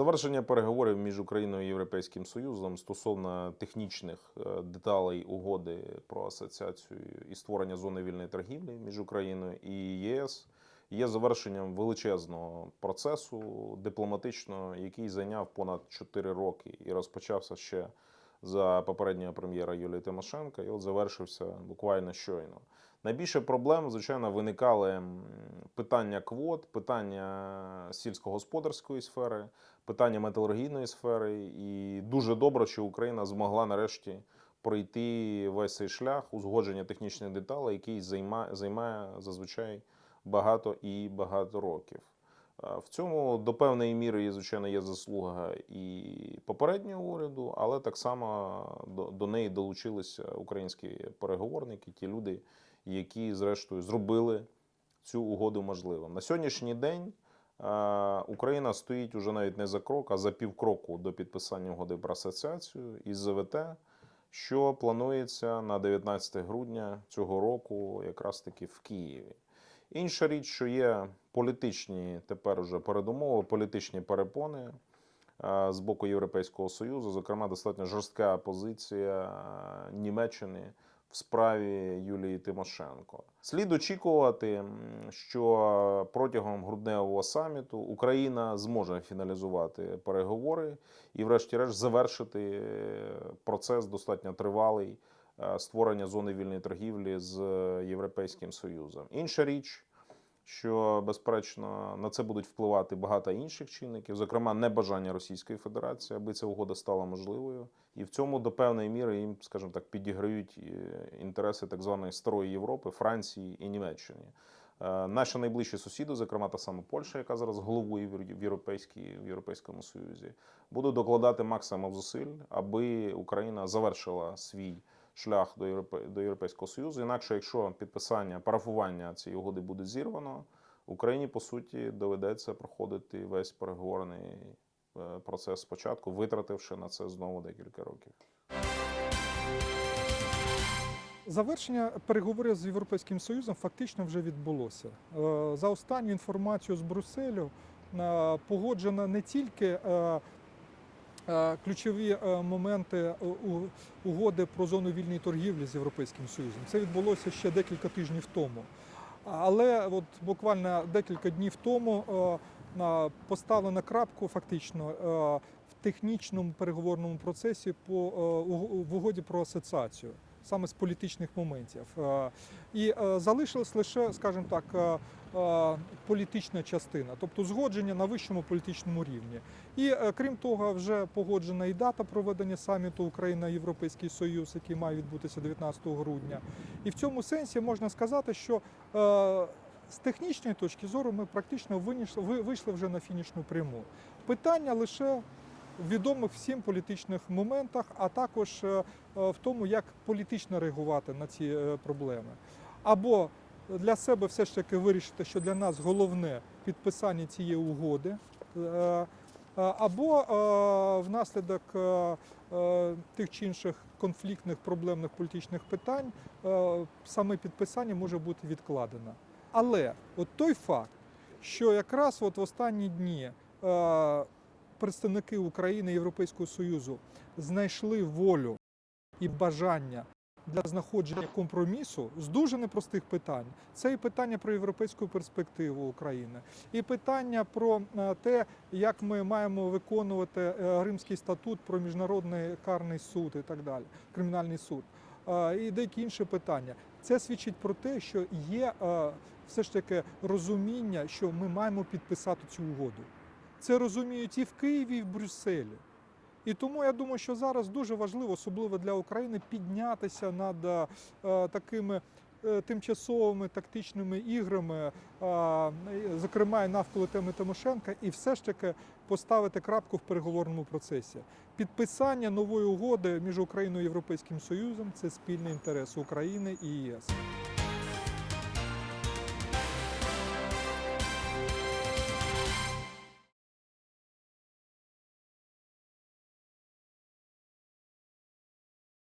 Завершення переговорів між Україною і Європейським Союзом стосовно технічних е, деталей угоди про асоціацію і створення зони вільної торгівлі між Україною і ЄС є завершенням величезного процесу дипломатичного, який зайняв понад 4 роки і розпочався ще за попереднього прем'єра Юлії Тимошенко, і от завершився буквально щойно. Найбільше проблем, звичайно, виникали питання квот, питання сільськогосподарської сфери, питання металургійної сфери. І дуже добре, що Україна змогла нарешті пройти весь цей шлях узгодження технічних деталей, який займає, займає зазвичай багато і багато років. В цьому до певної міри, звичайно, є заслуга і попереднього уряду, але так само до, до неї долучилися українські переговорники, ті люди, які зрештою зробили цю угоду можливим. На сьогоднішній день Україна стоїть уже навіть не за крок, а за півкроку до підписання угоди про асоціацію із ЗВТ, що планується на 19 грудня цього року, якраз таки в Києві. Інша річ, що є політичні тепер уже передумови, політичні перепони е, з боку Європейського Союзу, зокрема, достатньо жорстка позиція е, Німеччини в справі Юлії Тимошенко. Слід очікувати, що протягом грудневого саміту Україна зможе фіналізувати переговори і, врешті-решт, завершити е, процес достатньо тривалий створення зони вільної торгівлі з е, Європейським Союзом. Інша річ, що безперечно на це будуть впливати багато інших чинників, зокрема небажання Російської Федерації, аби ця угода стала можливою, і в цьому до певної міри їм, скажімо так, підіграють е, інтереси так званої старої Європи, Франції і Німеччини. Е, Наші найближчі сусіди, зокрема та сама Польща, яка зараз головує в Європейській в Європейському Союзі, будуть докладати максимум зусиль, аби Україна завершила свій шлях до Європе- до Європейського Союзу. Інакше, якщо підписання, парафування цієї угоди буде зірвано, Україні по суті доведеться проходити весь переговорний е, процес спочатку, витративши на це знову декілька років. Завершення переговорів з Європейським Союзом фактично вже відбулося. Е, За останню інформацію з Брюсселю е, погоджено не тільки ключові е, моменти у- угоди про зону вільної торгівлі з Європейським Союзом. Це відбулося ще декілька тижнів тому. Але от буквально декілька днів тому е, на- крапку фактично е, в технічному переговорному процесі по е, в угоді про асоціацію саме з політичних моментів. Е, І е, залишилась лише, скажімо так, е, е, політична частина, тобто згодження на вищому політичному рівні. І е, крім того, вже погоджена і дата проведення саміту Україна-Європейський Союз, який має відбутися 19 грудня. І в цьому сенсі можна сказати, що е, з технічної точки зору ми практично вийшли вже на фінішну пряму. Питання лише відомих всім політичних моментах, а також е, е, в тому, як політично реагувати на ці е, проблеми. Або для себе все ж таки вирішити, що для нас головне підписання цієї угоди, е, е, або е, внаслідок тих чи інших конфліктних проблемних політичних питань саме підписання може бути відкладено. Але от той факт, що якраз от в останні дні представники України Європейського Союзу знайшли волю і бажання для знаходження компромісу з дуже непростих питань. Це і питання про європейську перспективу України, і питання про е, те, як ми маємо виконувати е, Римський статут про міжнародний карний суд і так далі, кримінальний суд. Е, І деякі інші питання. Це свідчить про те, що є все ж таки розуміння, що ми маємо підписати цю угоду. Це розуміють і в Києві, і в Брюсселі. І тому я думаю, що зараз дуже важливо, особливо для України, піднятися над е, такими е, тимчасовими тактичними іграми, е, зокрема і навколо теми Тимошенка, і все ж таки поставити крапку в переговорному процесі. Підписання нової угоди між Україною і Європейським Союзом це спільний інтерес України і ЄС.